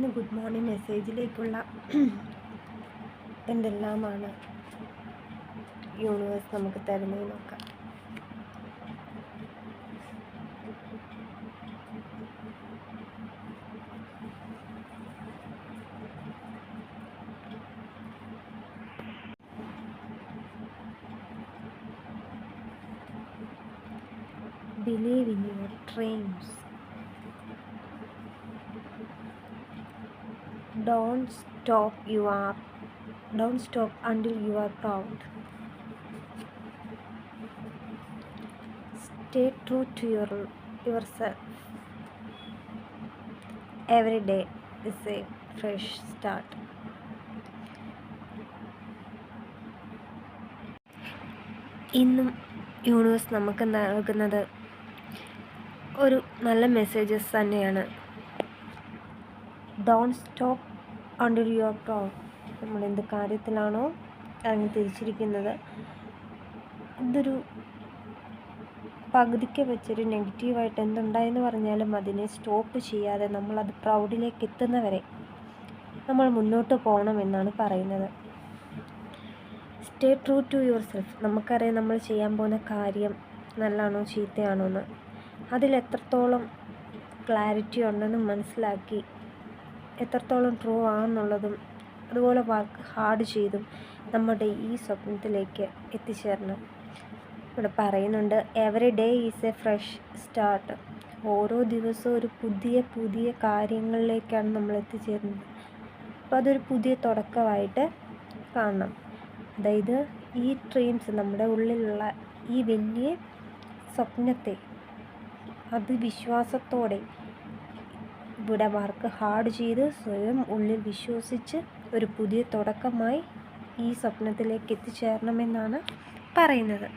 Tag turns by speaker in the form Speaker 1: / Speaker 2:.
Speaker 1: ഇന്ന് good morning മെസ്സേജിലേക്കുള്ള എന്തെല്ലാമാണ് universe നമുക്ക് തരുന്നത് നോക്കാം. Believe in your dreams. Don't stop you are don't stop until you are proud stay true to your yourself every day is a fresh start ഇന്നും universe നമുക്ക് നൽകുന്നത് ഒരു നല്ല മെസ്സേജസ് തന്നെയാണ് don't stop until you're proud നമ്മൾ എന്ത് കാര്യത്തിലാണോ ഇറങ്ങി തിരിച്ചിരിക്കുന്നത്. ഇതൊരു പകുതിക്ക് വെച്ചൊരു നെഗറ്റീവായിട്ട് എന്തുണ്ടായെന്ന് പറഞ്ഞാലും അതിനെ സ്റ്റോപ്പ് ചെയ്യാതെ നമ്മളത് പ്രൗഡിലേക്ക് എത്തുന്നവരെ നമ്മൾ മുന്നോട്ട് പോകണം എന്നാണ് പറയുന്നത്. Stay true to yourself നമുക്കറിയാം നമ്മൾ ചെയ്യാൻ പോകുന്ന കാര്യം നല്ലതാണോ ചീത്തയാണോ എന്ന് അതിൽ എത്രത്തോളം ക്ലാരിറ്റി ഉണ്ടെന്ന് മനസ്സിലാക്കി എത്രത്തോളം ട്രൂ ആണെന്നുള്ളതും അതുപോലെ വർക്ക് ഹാർഡ് ചെയ്തും നമ്മുടെ ഈ സ്വപ്നത്തിലേക്ക് എത്തിച്ചേരണം. ഇവിടെ പറയുന്നുണ്ട് every day is a fresh start ഓരോ ദിവസവും ഒരു പുതിയ പുതിയ കാര്യങ്ങളിലേക്കാണ് നമ്മൾ എത്തിച്ചേരുന്നത്. അപ്പോൾ അതൊരു പുതിയ തുടക്കമായിട്ട് കാണണം. അതായത് ഈ ഡ്രീംസ് നമ്മുടെ ഉള്ളിലുള്ള ഈ വലിയ സ്വപ്നത്തെ അത് വിശ്വാസത്തോടെ ഇവിടെ വർക്ക് ഹാർഡ് ചെയ്ത് സ്വയം ഉള്ളിൽ വിശ്വസിച്ച് ഒരു പുതിയ തുടക്കമായി ഈ സ്വപ്നത്തിലേക്ക് എത്തിച്ചേരണമെന്നാണ് പറയുന്നത്.